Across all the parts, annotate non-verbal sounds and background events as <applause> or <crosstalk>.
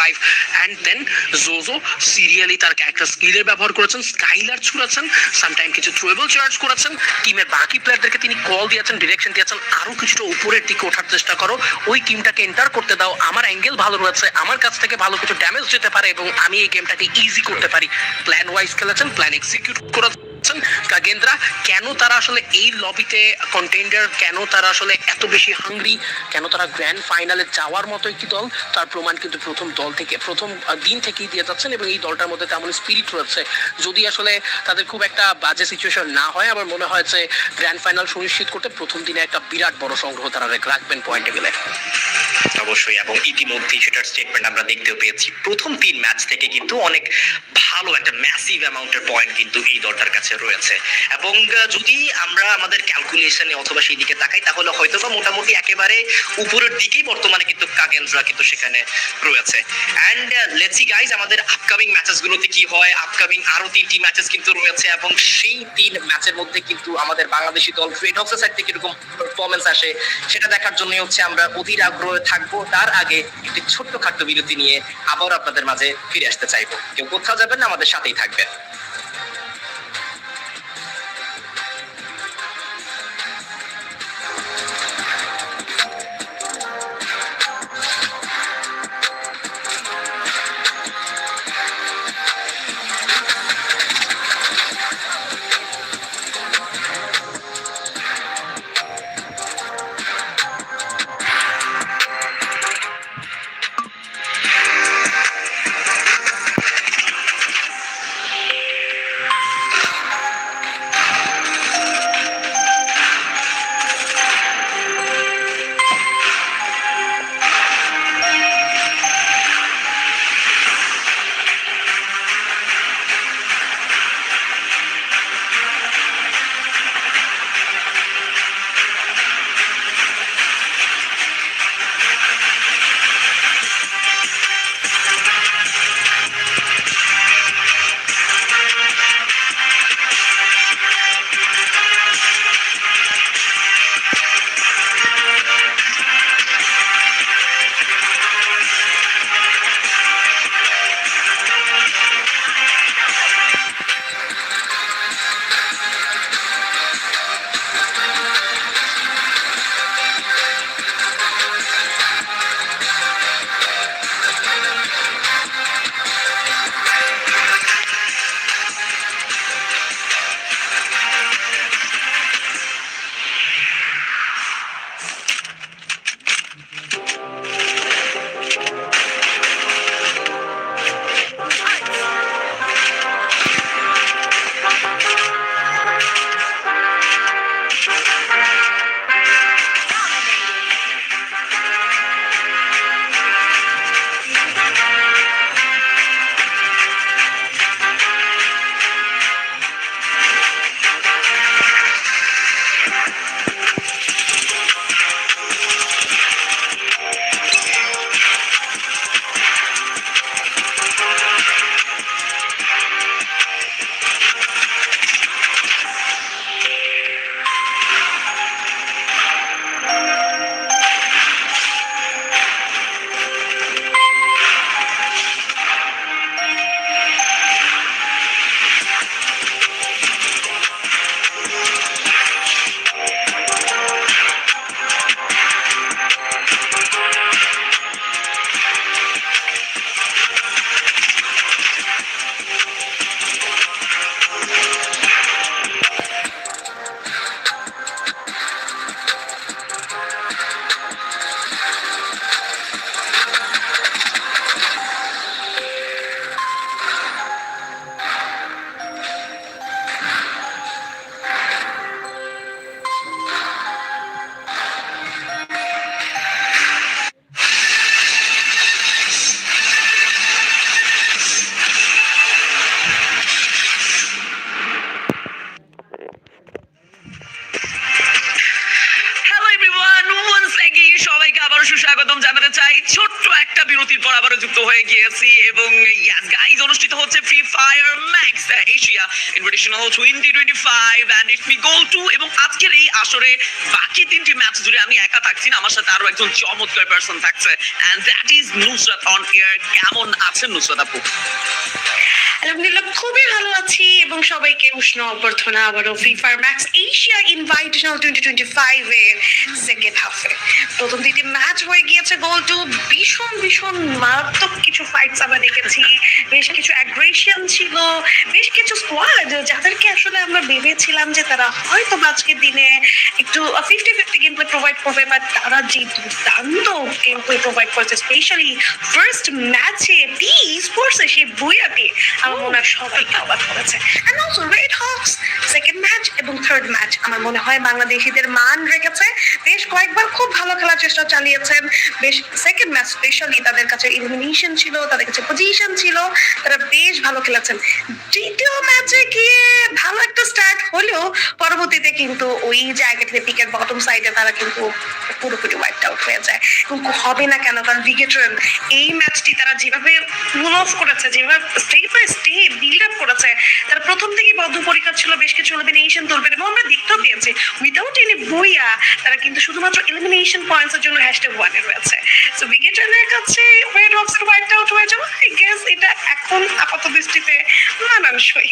Revive and then Jojo serially তার character স্কিলের ব্যবহার করেছেন স্কাইলার ছুড়েছেন সামটাইম কিছু থ্রোয়েবল চার্জ করেছেন টিমের বাকি প্লেয়ারদেরকে তিনি কল দিয়েছেন ডিরেকশন দিয়েছেন, আরও কিছুটা উপরের দিকে ওঠার চেষ্টা করো। ওই টিমটাকে এন্টার করতে দাও, আমার অ্যাঙ্গেল ভালো রয়েছে, আমার কাছ থেকে ভালো কিছু ড্যামেজ যেতে পারে এবং আমি এই গেমটাকে ইজি করতে পারি। প্ল্যান ওয়াইজ খেলেছেন প্ল্যান এক্সিকিউট করেছেন। কাগেন্দ্রা, কেন তারা আসলে এই লবিতে কন্টেন্ডার কেন তারা আসলে এত বেশি হাংরি কেন তারা গ্র্যান্ড ফাইনালে যাওয়ার মতো একটি দল, তার প্রমাণ কিন্তু প্রথম দল থেকে, প্রথম দিন থেকেই দিয়ে যাচ্ছেন এবং এই দলটার মধ্যে তেমন স্পিরিট রয়েছে। যদি আসলে তাদের খুব একটা বাজে সিচুয়েশন না হয়, আমার মনে হয় যে গ্র্যান্ড ফাইনাল সুনিশ্চিত করতে প্রথম দিনে একটা বিরাট বড় সংগ্রহ তারা রাখবেন পয়েন্টে গেলে। অবশ্যই এবং ইতিমধ্যে সেটার স্টেটমেন্ট আমরা দেখতেও পেয়েছি। প্রথম তিন ম্যাচ থেকে কিন্তু অনেক ভালো একটা ম্যাসিভ অ্যামাউন্টের পয়েন্ট কিন্তু এই দলটার কাছে রয়েছে। এবং যদি আমরা আমাদের ক্যালকুলেশনে অথবা সেই দিকে তাকাই, তাহলে হয়তো বা মোটামুটি একেবারে উপরের দিকেই বর্তমানে কিন্তু কাগেন্দ্রা কিন্তু সেখানে রয়েছে। অ্যান্ড লেটসি গাইজ আমাদের আপকামিং ম্যাচেস গুলোতে কি হয় আপকামিং আরও তিনটি ম্যাচেস কিন্তু রয়েছে এবং সেই তিন ম্যাচের মধ্যে কিন্তু আমাদের বাংলাদেশি দল ট্রেড হক্সের সাইড থেকে এরকম পারফরমেন্স আসে, সেটা দেখার জন্য হচ্ছে আমরা অধীর আগ্রহে থাকব, তার আগে একটি ছোট্ট খাট্ট বিরতি নিয়ে আবার আপনাদের মাঝে ফিরে আসতে চাইব। কেউ কোথাও যাবেন না, আমাদের সাথেই থাকবেন। Asia invitational twenty twenty five and it's me গোল টু এবং আজকের এই আসরে বাকি তিনটি ম্যাচ জুড়ে আমি একা থাকছি না, আমার সাথে আরও একজন চমৎকার পার্সন থাকছে and that is Nusrat on air কেমন আছেন নুসরাত আপু? আলহামদুলিল্লাহ, খুবই ভালো আছি এবং সবাইকে উষ্ণ অভ্যর্থনা আবারও free fire max Asia invitational twenty twenty five এর সেকেন্ড হাফে প্রথম দিকে ম্যাচ হয়ে গিয়েছে গোল টু ভীষণ ভীষণ মারাত্মক কিছু ফাইটস আমরা দেখেছি। বেশ কিছু অ্যাগ্রেশন ছিল, বেশ কিছু স্কোয়াড যাদেরকে আসলে আমরা ভেবেছিলাম যে তারা হয়তো আজকের দিনে একটু fifty fifty game play provide করবে বাট তারা যে দুর্দান্ত গেম প্লে প্রোভাইড করেছে স্পেশালি ফার্স্ট ম্যাচে পি স্পোর্টসে সেই বুয়াতে আমার মনে হয় অবাক করেছে। অলসো রেড সেকেন্ড ম্যাচ এবং থার্ড ম্যাচ আমার মনে হয় বাংলাদেশিদের মান রেখেছে। বেশ কয়েকবার খুব ভালো খেলার চেষ্টা চালিয়েছেন বেশ সেকেন্ড ম্যাচ স্পেশালি তাদের কাছে ইলিমিনেশন ছিল, তাদের কাছে পজিশন ছিল, তারা বেশ ভালো খেলেছেন। ম্যাচে গিয়ে ভালো একটা স্টার্ট হলেও পরবর্তীতে কিন্তু ওই জায়গাটিতে পিকের বটম সাইডে তারা কিন্তু পুরোপুরি ওয়াইট আউট হয়ে যায়। এবং হবে না কেন, কারণ ভিগেটন এই ম্যাচটি তারা যেভাবে পুল অফ করেছে, যেভাবে স্টেপ বাই বিল্ড আপ করেছে। তারা প্রথম ছিল, বেশ কিছু এলিমিনেশন এবং আমরা দেখতেও পেয়েছি উইদাউট এনি বইয়া তারা কিন্তু শুধুমাত্র এলিমিনেশন পয়েন্টস এর জন্য হ্যাশট্যাগ রয়েছে। সো ভিগেটনের কাছে আউট হয়ে আই গেস এটা এখন আপাত দৃষ্টিতে মানানসই।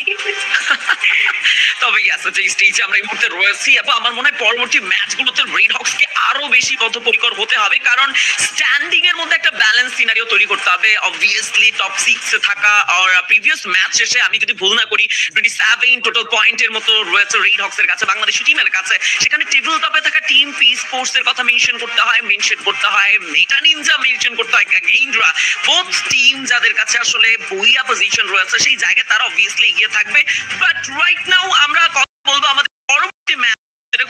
তবে ইয়াস যে স্টেজে আমরা এই মুহূর্তে রয়েছি, এবং আমার মনে হয় পরবর্তী ম্যাচগুলোতে রেড হক্সকে আরও বেশি বদ্ধপরিকর হতে হবে, কারণ স্ট্যান্ডিং এর মধ্যে একটা ব্যালেন্স সিনারিও তৈরি করতে হবে। অবভিয়াসলি টপ সিক্স থাকা আর প্রিভিয়াস ম্যাচ শেষে আমি যদি ভুল না করি টোয়েন্টি সেভেন টোটাল পয়েন্টের মতো রয়েছে রেড হক্সের কাছে বাংলাদেশি টিমের কাছে, সেখানে টেবিল টপে থাকা টিম পি স্পোর্টস এর কথা মেনশন করতে হয় মেনশন করতে হয় মেটা নিনজা মেনশন করতে হয় গেইনরা বোথ টিম যাদের কাছে আসলে বইয়া পজিশন রয়েছে, সেই জায়গায় তারা অবভিয়াসলি এগিয়ে থাকবে। বাট রাইট নাও আমরা কথা বলব আমাদের পরবর্তী ম্যাচ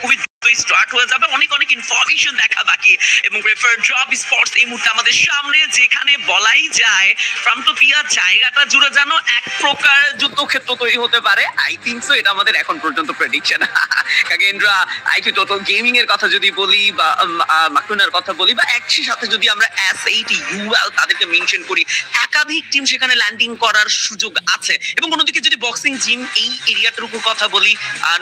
খুবই দ্রুতই স্টার্ট হয়ে যাবে। অনেক ইনফরমেশন দেখা বাকি। এবং প্রেফার জব স্পোর্টস এই মুহূর্তে আমাদের সামনে, যেখানে বলাই যায় ফ্রান্টোপিয়া জায়গাটা জুড়ে যেন এক প্রকার যুদ্ধক্ষেত্র তৈরি হতে পারে। আই থিঙ্ক সো এটা আমাদের এখন পর্যন্ত প্রেডিকশন টোটাল গেমিং এর কথা যদি বলি বা মাকুনার কথা বলি বা সাথে যদি আমরা এস ইউএল তাদেরকে মেনশন করি, একাধিক টিম সেখানে ল্যান্ডিং করার সুযোগ আছে। এবং অন্যদিকে যদি বক্সিং জিম এই এরিয়াটার উপর কথা বলি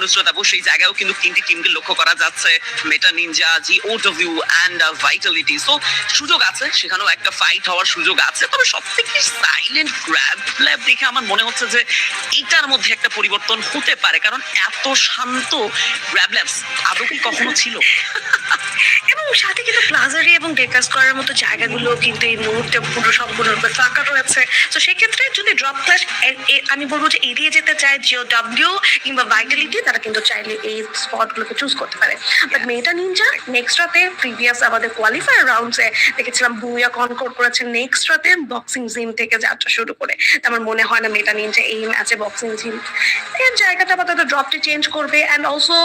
নুসরত আবু, সেই জায়গায়ও কিন্তু তিনটি টিমকে লক্ষ্য করা যাচ্ছে। Meta ninja G O W and vitality. So সুযোগ আছে সেখানেও একটা ফাইট হওয়ার সুযোগ আছে তবে সব থেকে সাইলেন্ট গ্র্যাব ল্যাব দেখে আমার মনে হচ্ছে যে এটার মধ্যে একটা পরিবর্তন হতে পারে কারণ এত শান্ত গ্র্যাব ল্যাবস আদৌ কি কখনো ছিল? <laughs> এবং সাথে কিন্তু প্লাজারি এবং ডেকাস করার মতো জায়গাগুলো কিন্তু এই মুহূর্তে পুরো সম্পূর্ণরূপে ফাঁকা রয়েছে। তো সেক্ষেত্রে যদি ড্রপ ক্লাস আমি বলব যে এড়িয়ে যেতে চায় জিও ডাব্লিউ কিংবা ভাইটালিটি তারা কিন্তু চাইলে এই স্পটগুলোকে চুজ করতে পারে। বাট মেটা নিনজা নেক্সট রাতে প্রিভিয়াস আমাদের কোয়ালিফায়ার রাউন্ডসে দেখেছিলাম বুয়া কনকোর করেছে। নেক্সট রাতে বক্সিং জিম থেকে যাত্রা শুরু করে। আমার মনে হয় না মেটা নিনজা এই ম্যাচে বক্সিং জিমের জায়গাটা বা তাদের ড্রপটি চেঞ্জ করবে। অ্যান্ড অলসো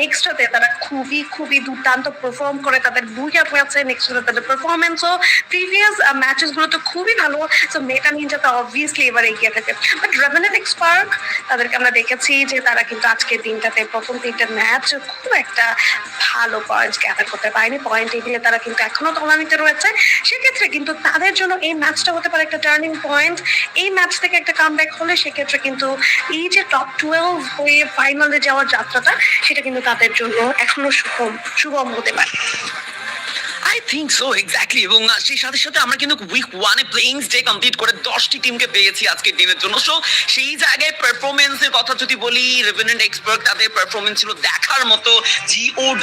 নেক্সট রাতে তারা খুবই খুবই দুর্দান্ত পারফর্ম করে। তাদের বুইয়া হয়েছে। নেক্সট রাতে তাদের পারফরমেন্সও প্রিভিয়াস ম্যাচেস গুলোতে খুবই ভালো। সো মেটা নিনজাতে অবভিয়াসলি এবার এগিয়ে থাকে। বাট রেভেনেট এক্সপার্ক তাদেরকে আমরা দেখেছি যে তারা কিন্তু আজকের দিনটাতে প্রথম তিনটা ম্যাচ খুব একটা ভালো পয়েন্ট গ্যাদার করতে পারেনি। পয়েন্ট টেবিলে তারা কিন্তু এখনও তলানিতে রয়েছে। সেক্ষেত্রে কিন্তু তাদের জন্য এই ম্যাচটা হতে পারে একটা টার্নিং পয়েন্ট এই ম্যাচ থেকে একটা কাম ব্যাক হলে সেক্ষেত্রে কিন্তু এই যে টপ টুয়েলভ হয়ে ফাইনালে যাওয়ার যাত্রাটা, সেটা কিন্তু তাদের জন্য এখনও সুগম সুগম হতে পারে। আই থিঙ্ক সো এক্স্যাক্টলি এবং সেই সাথে সাথে আমরা কিন্তু উইক ওয়ানে ডে কমপ্লিট করে দশটি টিমকে পেয়েছি আজকের দিনের জন্য। সো সেই জায়গায় পারফরমেন্সের কথা যদি বলি রেভেনেন্ট এক্সপার্ট তাদের পারফরমেন্স ছিল দেখার মতো।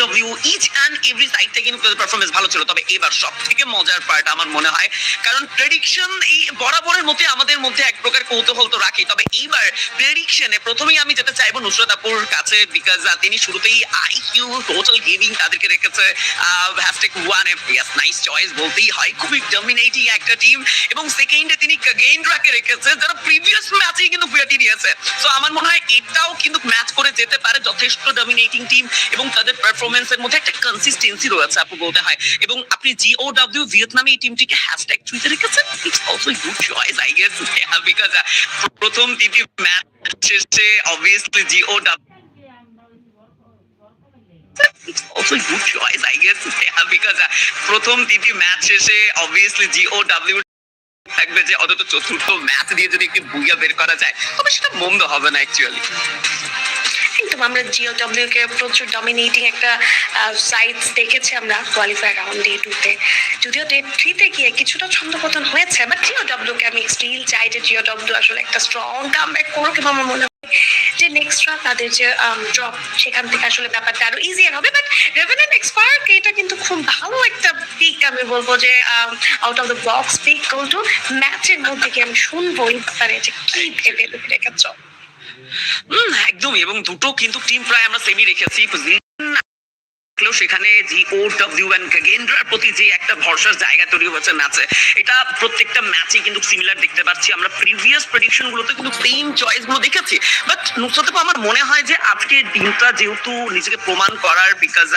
W each and every side থেকে কিন্তু তাদের পারফরমেন্স ভালো ছিল। তবে এবার সব থেকে মজার পার্ট আমার মনে হয়, কারণ প্রেডিকশন এই বরাবরের মধ্যে আমাদের মধ্যে এক প্রকার কৌতূহল তো রাখি তবে এইবার প্রেডিকশনে প্রথমেই আমি যেতে চাইব নুসরত আপুর কাছে বিকজ তিনি শুরুতেই আইকিউ টোটাল গেমিং তাদেরকে রেখেছে hashtag one yes nice choice বলতেই হয়, খুবই ডমিনেটিং একটা টিম এবং সেকেন্ডে তিনি গেইনরাকে রেখেছে, যারা প্রিভিয়াস ম্যাচেই কিন্তু ফিয়াটি দিয়েছে। সো আমার মনে হয় এটাও কিন্তু ম্যাচ করে যেতে পারে যথেষ্ট ডমিনেটিং টিম এবং তাদের পারফরমেন্সের মধ্যে একটা কনসিস্টেন্সি রয়েছে, আপু বলতে হয়। এবং আপনি জিও ডাব্লিউ ভিয়েতনামে এই টিমটিকে হ্যাশট্যাগ টুইতে রেখেছেন? It's also good choice I guess because প্রথম তিনটি ম্যাচ শেষে obviously G O W Choice, I guess, <laughs> yeah, because uh, প্রথম তিনটি ম্যাচ শেষে অবভিয়াসলি জিও ডাব্লিউ থাকবে যে অন্তত চতুর্থ ম্যাচ দিয়ে যদি বুইয়া বের করা যায় তবে সেটা মন্দ হবে না একদম আমরা কে প্রচুর ডমিনেটিং একটা সাইটস দেখেছি আমরা কোয়ালিফাই রাউন্ড ডে টুতে যদিও ডে থ্রিতে গিয়ে কিছুটা ছন্দপতন হয়েছে বাট জিওডব্লিউ কে আমি স্টিল চাই যে জিওডব্লিউ আসলে একটা স্ট্রং কাম ব্যাক করুক এবং আমার মনে যে নেক্সটরা তাদের যে ড্রপ সেখান থেকে আসলে ব্যাপারটা আরও ইজিয়ার হবে বাট রেভেনেন্ট এক্সপায়ার এটা কিন্তু খুব ভালো একটা পিক আমি বলব যে out of the box pick কিন্তু ম্যাচের মধ্যে কি আমি শুনব এই ব্যাপারে যে কি ভেবে রেখেছ। হুম একদমই এবং দুটো কিন্তু টিম প্রায় আমরা সেমি রেখেছি থাকলেও সেখানে জি ও ডব্লিউ এন্ড গেন্দ্রার প্রতি যে একটা ভরসার জায়গা তৈরি হয়েছে ম্যাচে, এটা প্রত্যেকটা ম্যাচে কিন্তু সিমিলার দেখতে পাচ্ছি। আমরা প্রিভিয়াস প্রেডিকশন গুলোতে কিন্তু সেম চয়েসগুলো দেখেছি। বাট নুসরত আমার মনে হয় যে আজকের দিনটা যেহেতু নিজেকে প্রমাণ করার বিকজ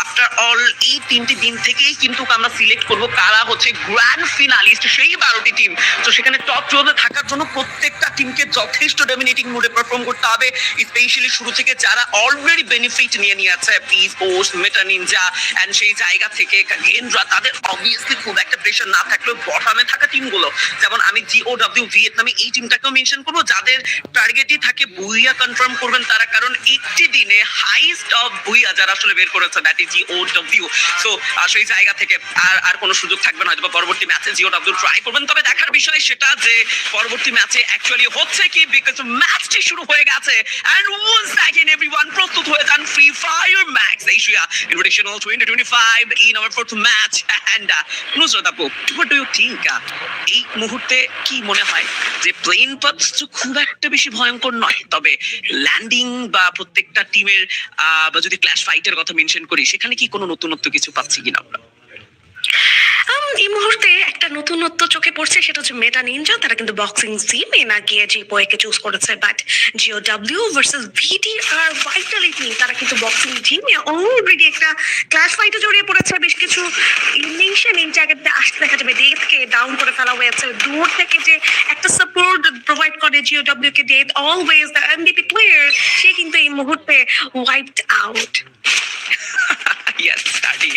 আফটার অল এই তিনটি দিন থেকেই কিন্তু আমরা সিলেক্ট করব কারা হচ্ছে গ্র্যান্ড ফিনালিস্ট সেই বারোটি টিম তো সেখানে টপ টুয়েলভে থাকার জন্য প্রত্যেকটা টিমকে যথেষ্ট ডমিনেটিং মুডে পারফর্ম করতে হবে স্পেশালি শুরু থেকে যারা অলরেডি বেনিফিট নিয়ে নিয়েছে peace post meta ninja and সেই জায়গা থেকে গেন্দ্রা তাদের অবভিয়াসলি খুব একটা প্রেশার না থাকলেও বটমে থাকা টিমগুলো যেমন আমি জিও ভিয়েতনামে এই টিমটাকেও মেনশন করব, যাদের টার্গেটই থাকে বুইয়া কনফার্ম করবেন তারা, কারণ একটি দিনে হাইস্ট অফ বুইয়া যারা আসলে বের করেছে দ্যাট ইজ জিও সো সেই জায়গা থেকে আর আর কোনো সুযোগ থাকবে না হয়তো পরবর্তী ম্যাচে জিও ডাব্লিউ ট্রাই করবেন। তবে দেখার বিষয় সেটা যে, পরবর্তী ম্যাচে অ্যাকচুয়ালি হচ্ছে কি বিকজ ম্যাচটি শুরু হয়ে গেছে। এন্ড ওয়ান্স এভরিওয়ান প্রস্তুত হয়ে যান free fire max Asia invitational 2025 in our fourth match and Nusrat আপু হোয়াট ডু ইউ থিংক এই মুহূর্তে কি মনে হয় যে প্লেন পাথস তো খুব একটা বেশি ভয়ঙ্কর নয়? তবে ল্যান্ডিং বা প্রত্যেকটা টিমের বা যদি ক্ল্যাশ ফাইটের কথা মেনশন করি, সেখানে কি কোনো নতুনত্ব কিছু পাচ্ছি কিনা আমরা? এই মুহূর্তে একটা নতুনত্ব চোখে পড়ছে, সেটা হচ্ছে মেটা নিনজা। তারা কিন্তু বক্সিং জিমে না গিয়ে জি বয়কে চুজ করেছে but G O W versus V D R vitality তারা কিন্তু বক্সিং জিমে অলরেডি একটা ক্লাস ফাইটে জড়িয়ে পড়েছে। বেশ কিছু ইলিমিনেশন এই জায়গাতে আসতে দেখা যাবে। ডেথকে ডাউন করে ফেলা হয়েছে। দূর থেকে যে একটা সাপোর্ট প্রোভাইড করে G O W K death always the MBP player সে কিন্তু এই মুহূর্তে ওয়াইপড আউট ইয়েস স্টার্টিং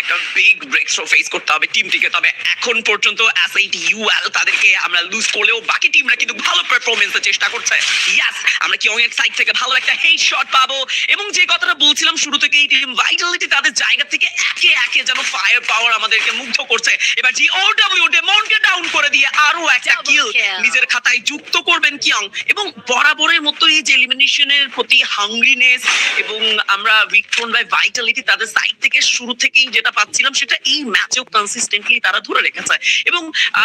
একটা বিগ ব্রেক ফেস করতে হবে টিমটিকে তবে এখন পর্যন্ত এস ইউএল তাদেরকে আমরা লুজ করলেও বাকি টিমরা কিন্তু ভালো পারফরমেন্সের চেষ্টা করছে। ইয়েস আমরা কিং এর সাইড থেকে ভালো একটা হেড শট পাবো? এবং যে কথাটা বলছিলাম শুরু থেকে এই টিম ভাইটালিটি তাদের জায়গা থেকে একে একে যেন ফায়ার পাওয়ার আমাদেরকে মুগ্ধ করছে। এবার জি ও ডব্লিউ ডেমনকে ডাউন করে দিয়ে আরও একটা কিল নিজের খাতায় যুক্ত করবেন কিয়ং এবং বরাবরের মতো এই যে এলিমিনেশনের প্রতি হাংরিনেস এবং আমরা উইকফোন বাই ভাইটালিটি তাদের সাইড থেকে শুরু থেকেই যেটা পাচ্ছিলাম সেটা এই ম্যাচেও কনসিস্টেন্টলি তারা ধরে রেখেছে। এবং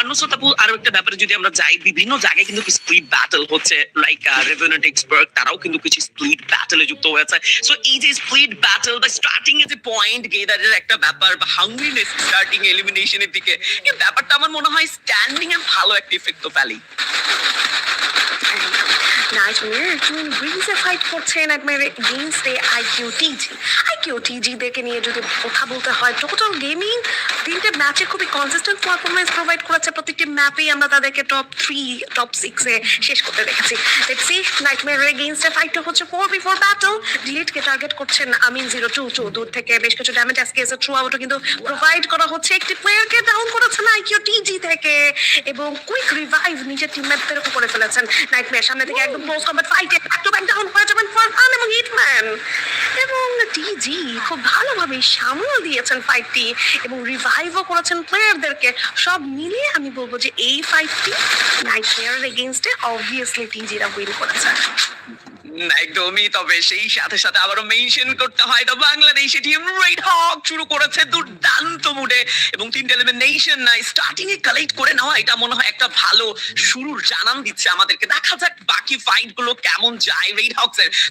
নুসরত আপু আরও একটা ব্যাপারে যদি আমরা যাই, বিভিন্ন জায়গায় কিন্তু স্প্লিট ব্যাটল হচ্ছে। লাইক রেভেনেন্ট এক্সপার্ট তারাও কিন্তু কিছু স্প্লিট ব্যাটলে যুক্ত হয়েছে। সো এই যে স্প্লিট ব্যাটল বা স্টার্টিং এ যে পয়েন্ট গেদারের একটা ব্যাপার, বা হাংরিনেস স্টার্টিং এলিমিনেশনের দিকে, এই ব্যাপারটা আমার মনে হয় স্ট্যান্ডিং এ ভালো একটা ইফেক্ট তো টিজি আইকিউ টিজি দেখে নিয়ে যদি কথা বলতে হয় টোটাল গেমিং তিনটে ম্যাচে খুবই কনসিস্টেন্ট পারফরমেন্স প্রোভাইড করেছে। প্রত্যেকটি ম্যাপেই আমরা তাদেরকে টপ থ্রি টপ সিক্সে শেষ করতে দেখেছি। দেখছি নাইটমেয়ার এগেইনস্ট ফাইটটা হচ্ছে ফোর বিফোর ব্যাটল ডিলিটকে টার্গেট করছেন আমিন জিরো টু টু দূর থেকে বেশ কিছু ড্যামেজ এসকেসের থ্রু আউটও কিন্তু প্রোভাইড করা হচ্ছে। একটি প্লেয়ারকে ডাউন করেছেন আইকিউ টিজি থেকে এবং কুইক রিভাইভ নিজের টিমমেটদেরও করে ফেলেছেন নাইটমেয়ার সামনে থেকে একদম ক্লোজ কম্বাট ফাইটে ব্যাক টু ব্যাক ডাউন হয়ে যাবেন ফারহান এবং হিটম্যান এবং টিজি খুব ভালোভাবে সামল দিয়েছেন ফাইটটি এবং রিভাইভও করেছেন প্লেয়ারদেরকে সব মিলিয়ে আমি বলব যে এই ফাইভটি নাইট প্লেয়ারের এগেনস্টে অবভিয়াসলি টিজিরা উইন করেছে। একদমই, তবে সেই সাথে সাথে আবারও মেনশন করতে হয়, তো টিম রেড হক শুরু করেছে দুর্দান্ত মুডে এবং এলিমিনেশন নাই স্টার্টিং এ কালেক্ট করে নেওয়া, এটা মনে হয় একটা ভালো শুরুর জানান দিচ্ছে আমাদেরকে। দেখা যাক বাকি ফাইটগুলো কেমন যায় রেড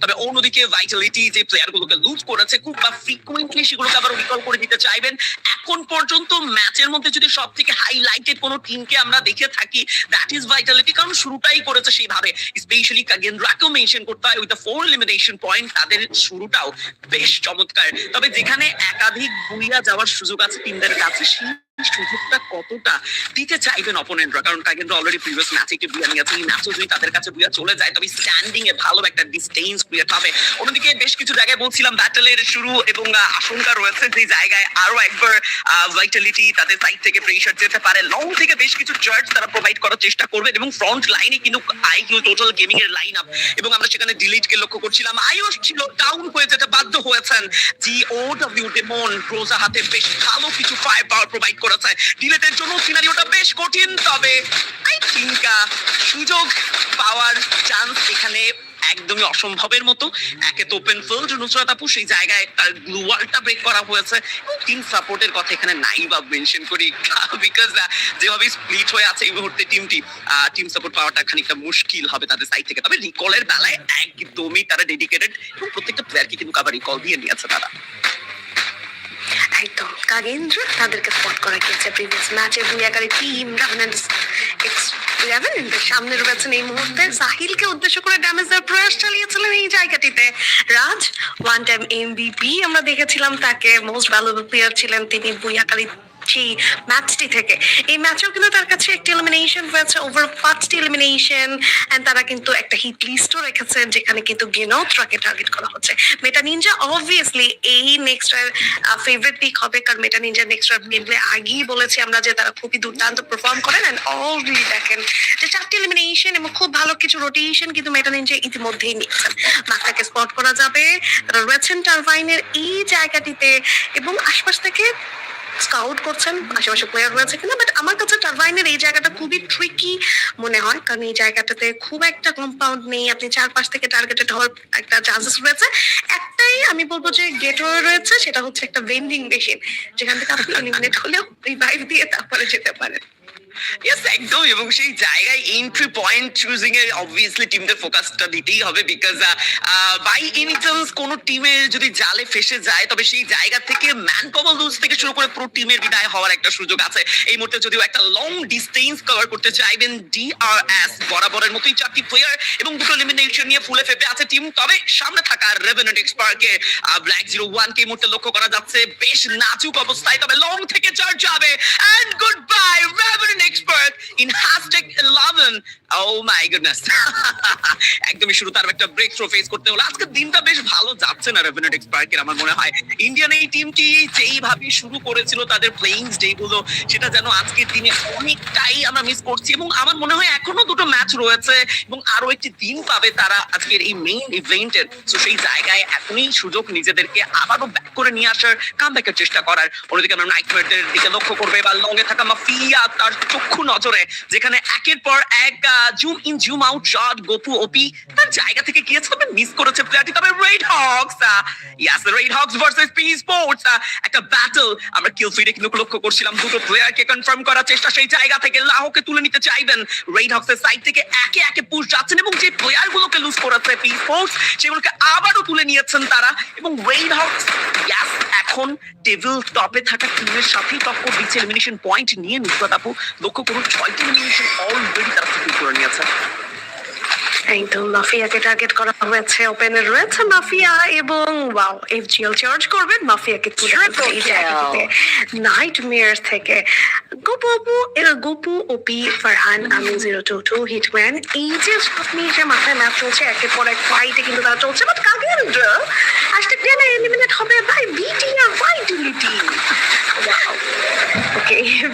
তবে অন্যদিকে ভাইটালিটি যে প্লেয়ার গুলোকে লুজ করেছে, খুব বা ফ্রিকুয়েন্টলি সেগুলোকে আবার রিকল করে দিতে চাইবেন। এখন পর্যন্ত ম্যাচের মধ্যে যদি সব থেকে হাইলাইটেড কোনো টিমকে আমরা দেখে থাকি দ্যাট ইজ ভাইটালিটি কারণ শুরুটাই করেছে সেইভাবে। স্পেশালি কাগেন্দ্রাকেও মেনশন করতে হয়। উইথ ফোর এলিমিনেশন পয়েন্ট তাদের শুরুটাও বেশ চমৎকার। তবে যেখানে একাধিক বুইয়া যাওয়ার সুযোগ আছে, টিমদের কাছে সুযোগটা কতটা দিতে চাইবেন অপোনেন্টরা কারণ কাগেন্দ্র অলরেডি প্রিভিয়াস ম্যাচে একটি বুয়া নিয়েছে এই ম্যাচও যদি তাদের কাছে বুয়া চলে যায়, তবে স্ট্যান্ডিং এ ভালো একটা ডিস্টেন্স ক্রিয়েট হবে অন্যদিকে বেশ কিছু জায়গায় বলছিলাম ব্যাটেলের শুরু এবং আশঙ্কা রয়েছে যে জায়গায় আরও একবার ভাইটালিটি তাদের সাইড থেকে প্রেশার যেতে পারে। লং থেকে বেশ কিছু চার্জ তারা প্রোভাইড করার চেষ্টা করবেন এবং ফ্রন্ট লাইনে কিন্তু আইকিউ টোটাল গেমিং এর লাইন আপ এবং আমরা সেখানে ডিলিট কে লক্ষ্য করছিলাম। আয়ুষ ছিল ডাউন হয়ে যেতে বাধ্য হয়েছেন। জি ও ডব্লিউ ডেমন রোজা হাতে বেশ ভালো কিছু ফায়ার পাওয়ার প্রোভাইড ডিলেটের জন্য সিনারিওটা বেশ কঠিন, তবে আই থিঙ্ক সুযোগ পাওয়ার চান্স এখানে একদমই অসম্ভবের মতো। একে তো ওপেন ফিল্ড নুসরাত আপু সেই জায়গায় তার গ্লু ওয়ালটা ব্রেক করা হয়েছে টিম সাপোর্টের কথা এখানে নাই বা মেনশন করি <laughs> বিকজ যেভাবে স্প্লিট হয়ে আছে এই মুহূর্তে টিমটি টিম সাপোর্ট পাওয়াটা খানিকটা মুশকিল হবে তাদের সাইড থেকে। তবে রিকলের বেলায় একদমই তারা ডেডিকেটেড এবং প্রত্যেকটা প্লেয়ারকে কিন্তু আবার রিকল দিয়ে নিয়েছে তারা। একদম কাগেন্দ্র তাদেরকে স্পট করা গিয়েছে প্রিভিয়াস ম্যাচে দুই একারে টিম রাভেনান্স ইলেভেন সামনে রয়েছেন এই মুহূর্তে। সাহিলকে উদ্দেশ্য করে ড্যামেজ দেওয়ার প্রয়াস চালিয়েছিলেন এই জায়গাটিতে। রাজ ওয়ান টাইম এমবিপি আমরা দেখেছিলাম তাকে মোস্ট ভ্যালুয়েবল প্লেয়ার ছিলেন তিনি বুয়াকালী সেই ম্যাচটি থেকে। এই ম্যাচেও কিন্তু তার কাছে একটি এলিমিনেশন হয়েছে ওভার পাঁচটি এলিমিনেশন এন্ড তারা কিন্তু একটা হিট লিস্টও রেখেছেন, যেখানে কিন্তু গেনত্রাকে টার্গেট করা হচ্ছে। মেটা নিনজা অবভিয়াসলি এই নেক্সট ফেভারিট পিক হবে, কারণ মেটা নিনজা নেক্সট গেমপ্লে আগেই বলেছি আমরা যে তারা খুবই দুর্দান্ত পারফর্ম করেন এন্ড অলরেডি দেখেন যে চারটি এলিমিনেশন এবং খুব ভালো কিছু রোটেশন কিন্তু মেটা নিনজা ইতিমধ্যেই নিচ্ছেন। মাকটাকে স্পট করা যাবে, তারা রয়েছেন টারভাইনের এই জায়গাটিতে, এবং আশপাশ থেকে স্কাউট করছেন, আশেপাশে প্লেয়ার রয়েছে কিনা বাট আমার কাছে টারবাইনের এই জায়গাটা খুবই ট্রিকি মনে হয়, কারণ এই জায়গাটাতে খুব একটা কম্পাউন্ড নেই, আপনি চারপাশ থেকে টার্গেটেড হওয়ার একটা চান্সেস রয়েছে। একটাই আমি বলব যে গেটওয়ে রয়েছে, সেটা হচ্ছে একটা ভেন্ডিং মেশিন যেখান থেকে আপনি এলিমিনেট হলেও রিভাইভ দিয়ে তারপরে যেতে পারেন। ইয়েস একদম, এবং সেই জায়গায় এন্ট্রি পয়েন্ট চুজিং এ অবভিয়াসলি টিমদের ফোকাসটা দিতেই হবে বিকজ বাই এনি চান্স কোনো যদি জালে ফেসে যায়, তবে সেই জায়গা থেকে ম্যান লুজ থেকে শুরু করে পুরো টিমের বিদায় হওয়ার একটা সুযোগ আছে। এই মুহূর্তে যদিও একটা লং ডিস্টেন্স কভার করতে চাইবেন ডিআরএস বরাবরের মতোই চারটি প্লেয়ার এবং দুটো এলিমিনেশন নিয়ে ফুলে ফেপে আছে টিম তবে সামনে থাকা রেভেনেন্ট এক্সপার্কে ব্ল্যাক জিরো ওয়ান কে মুহূর্তে লক্ষ্য করা যাচ্ছে। বেশ নাজুক অবস্থায়, তবে লং থেকে চার্জ যাবে। And good bye expert in hashtag 11 oh my goodness একদমই শুরু তার একটা ব্রেক থ্রো ফেস করতে হলো। আজকের দিনটা বেশ ভালো যাচ্ছে না রেভেনেন্ট এক্সপার্কের আমার মনে হয়। ইন্ডিয়ান এই টিমটি যেইভাবে শুরু করেছিল, তাদের প্লেইং ডে গুলো, সেটা যেন আজকের দিনে অনেকটাই আমরা মিস করছি এবং আমার মনে হয় এখনও দুটো ম্যাচ রয়েছে এবং আরও একটি দিন পাবে তারা আজকের এই মেইন ইভেন্টের তো সেই জায়গায় এখনই সুযোগ নিজেদেরকে আবারও ব্যাক করে নিয়ে আসার কাম চেষ্টা করার। অন্যদিকে আমরা নাইটমেয়ারদের দিকে লক্ষ্য করবে। বা লঙ্গে থাকা মাফিয়া, তার চক্ষু নজরে, যেখানে একের পর এক zoom in zoom out shot Gopu OP তার জায়গা থেকে গিয়েছে তবে মিস করেছে প্লেয়ারটি? তবে red hawks yes red hawks versus P sports একটা ব্যাটল আমরা কিল ফিডে কিন্তু লক্ষ্য করছিলাম। দুটো প্লেয়ারকে কনফার্ম করার চেষ্টা, সেই জায়গা থেকে লাহোকে তুলে নিতে চাইবেন। রেড হক্সের সাইড থেকে একে একে পুশ যাচ্ছেন এবং যে প্লেয়ার গুলোকে লুজ করেছে পি স্পোর্টস সেগুলোকে আবারও তুলে নিয়েছেন তারা। এবং রেড হক্স ইয়াস এখন টেবিল টপে থাকা টিমের সাথেই টক্কর দিচ্ছে। এলিমিনেশন পয়েন্ট নিয়ে নুসরাত আপু লক্ষ্য করুন ছয়টি এলিমিনেশন অলরেডি তারা সিকিউর করে নিয়েছে। একদম মাফিয়াকে টার্গেট করা হয়েছে ওপেনে রয়েছে মাফিয়া এবং ওয়াও এফজিএল চার্জ করবেন মাফিয়াকে নাইট মেয়ার থেকে। Gopu Apu Gopu OP Farhan Amin zero two two hitman এই যে আপনি যে মাথায় ম্যাচ চলছে একের পর এক ফাইটে কিন্তু তারা চলছে বাট কাগেন্দ্র আজকে প্লেয়ার এলিমিনেট হবে by BTR vitality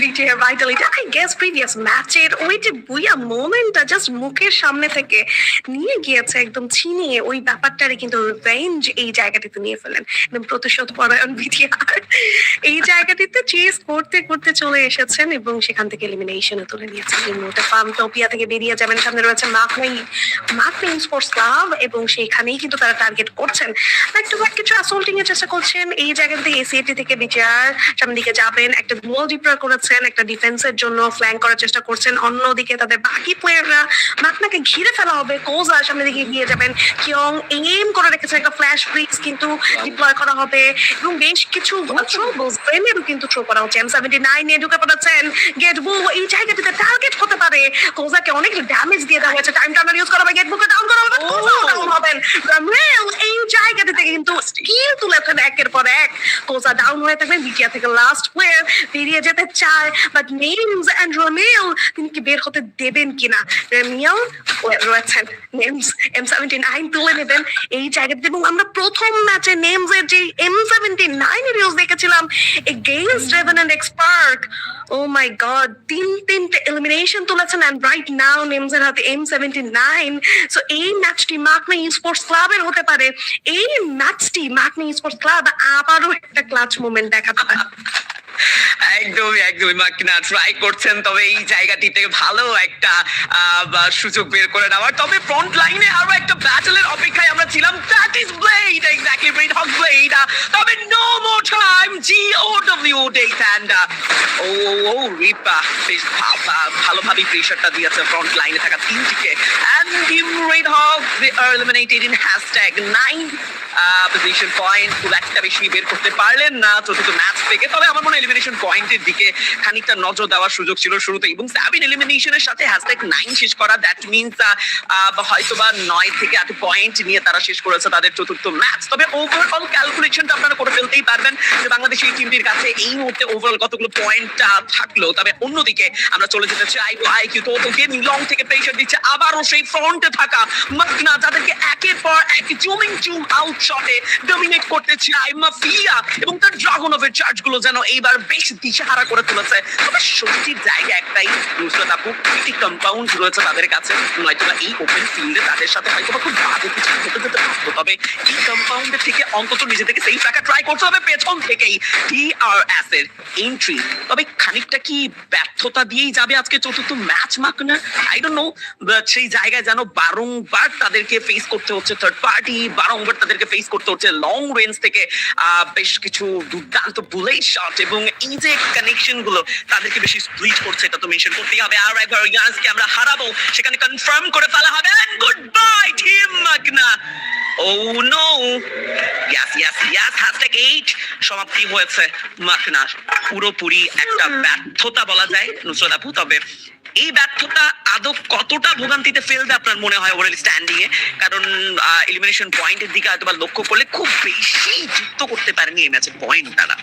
BTR vitality I guess previous ম্যাচের ওই যে বুইয়া মোমেন্টটা জাস্ট মুখের সামনে থেকে নিয়ে গিয়েছে একদম ছিনিয়ে, ওই ব্যাপারটারে কিন্তু রেঞ্জ এই জায়গাটিতে নিয়ে ফেলেন। একদম প্রতিশোধ পরায়ণ বিটিআর। এই জায়গাটিতে চেস করতে করতে চলে এসেছেন এবং সেখান থেকে এলিমিনেশনে তুলে নিয়েছেন। এই মুহূর্তে টোপিয়া থেকে বেরিয়ে যাবেন। সামনে রয়েছে মাকনাই মাকনাই স্পোর্টস ক্লাব এবং সেখানেই কিন্তু তারা টার্গেট করছেন। ব্যাক টু কিছু অ্যাসল্টিং এর চেষ্টা করছেন। এই জায়গা থেকে এসিএটি থেকে বিটিআর সামনের দিকে যাবেন। একটা গোল ডিপ্লয় করেছেন একটা ডিফেন্সের জন্য ফ্ল্যাঙ্ক করার চেষ্টা করছেন অন্যদিকে তাদের বাকি প্লেয়াররা মাকনাকে ঘিরে ফেলা হবে কোজা সামনে দিকে এগিয়ে যাবেন। কিয়ং এম করে রেখেছেন একটা ফ্ল্যাশ ব্রিক্স কিন্তু ডিপ্লয় করা হবে এবং বেশ কিছু ব্রেনেরও কিন্তু থ্রো করা হচ্ছে। এম সেভেন্টি নাইন এ ঢুকে পড়েছেন। গেট বু এই জায়গাটিতে টার্গেট হতে পারে। কোজাকে অনেক ড্যামেজ দিয়ে দেওয়া হয়েছে। টাইম টার্নার ইউজ করা হবে গেট বুকে ডাউন করা হবে ডাউন হবেন। এই জায়গা জায়গাতে থেকে কিন্তু স্কিল তুলেছেন একের পর এক। কোসা ডাউন হয়ে থাকবেন বিটিয়া থেকে লাস্ট প্লেয়ার বেরিয়ে যেতে চায় বাট নেমস এন্ড রোমেল তিনি কি বের হতে দেবেন কিনা রেমিয়াল রয়েছেন নেমস এম সেভেন্টি নাইন তুলে নেবেন এই জায়গাতে এবং আমরা প্রথম ম্যাচে নেমস এর যে এম সেভেন্টি নাইন এর ইউজ দেখেছিলাম এগেইনস্ট রেভেন এন্ড এক্সপার্ক ও মাই গড তিন তিনটে এলিমিনেশন তুলেছেন এন্ড রাইট নাও নেমস এর হাতে এম সেভেন্টি নাইন সো এই ম্যাচটি মাকনা ই স্পোর্টস ক্লাবের হতে পারে এই ম্যাচটি মাকনা ই স্পোর্টস ক্লাব আবারও একটা ক্লাচ মুভমেন্ট দেখাতে পারে একদমই একদমই। মাকিনা ট্রাই করছেন, তবে এই জায়গাটি থেকে ভালো একটা সুযোগ বের করে নেওয়ার। তবে ফ্রন্ট লাইনে আরও একটা ব্যাটলের অপেক্ষায় আমরা ছিলাম। That is blade exactly blade hawk blade তবে no more time G O W dead and ও ও রিপা, বেশ ভা- ভা- ভালোভাবে প্রেশারটা দিয়েছে ফ্রন্ট লাইনে থাকা তিনটিকে। And team red hawk they are eliminated in hashtag nine position point খুব একটা বেশি বের করতে পারলেন না চতুর্থ ম্যাচ থেকে। তবে আমার মনে হয় এলিমিনেশন পয়েন্টের দিকে খানিকটা নজর দেওয়ার সুযোগ ছিল শুরুতে। এবং সাবিন এলিমিনেশনের সাথে হ্যাশট্যাগ নাইন শেষ করা দ্যাট মিনস হয়তো বা নয় থেকে আট পয়েন্ট নিয়ে তারা শেষ করেছে তাদের চতুর্থ ম্যাচ তবে ওভারঅল ক্যালকুলেশনটা আপনারা করে ফেলতেই পারবেন যে বাংলাদেশ এই টিমটির কাছে এই মুহূর্তে ওভারঅল কতগুলো পয়েন্ট থাকল। তবে অন্যদিকে আমরা চলে যেতে চাই আই কিউ তো গেমিং লং থেকে প্রেশার দিচ্ছে। আবারও সেই ফ্রন্টে থাকা মাকনা, যাদেরকে একের পর এক জুমিং জুম আউট শটে ডমিনেট এবং তার যেন এইবার বেশ করে তুলেছে। তবে জায়গা একটাই নুসরাত আপু, একটি কম্পাউন্ড রয়েছে তাদের কাছে। নয়তো এই ওপেন ফিল্ডে তাদের সাথে হয়তো খুব বাজে কিছু হতে যেতে পারতো তবে এই কম্পাউন্ডের থেকে অন্তত সেফ রাখা ট্রাই করতে হবে পেছন থেকেই। টিআরএস এর এন্ট্রি তবে খানিকটা কি ব্যর্থতা দিয়েই যাবে আজকে চতুর্থ ম্যাচ মাকনা? আই ডোন্ট নো সেই জায়গায় যেন বারংবার তাদেরকে ফেস করতে হচ্ছে থার্ড পার্টি বারংবার তাদেরকে ফেস করতে হচ্ছে লং রেঞ্জ থেকে বেশ কিছু দুর্দান্ত বুলেট শট এবং এই যে কানেকশনগুলো, তাদেরকে বেশি স্প্লিট করছে, এটা তো মেনশন করতেই হবে। আর একবার ইয়ান্সকে আমরা হারাবো, সেখানে কনফার্ম করে ফেলা হবে। গুড বাই টিম মাগনা ও no yes yes yes hashtag eight সমাপ্তি হয়েছে মাকনার পুরোপুরি একটা ব্যর্থতা বলা যায় নুসরত আপু, তবে এই ব্যর্থতা আদৌ কতটা ভোগান্তিতে ফেলবে আপনার মনে হয় ওভারঅল স্ট্যান্ডিং এ? কারণ এলিমিনেশন পয়েন্টের দিকে হয়তো লক্ষ্য করলে খুব বেশি যুক্ত করতে পারেনি এই ম্যাচে পয়েন্ট তারা।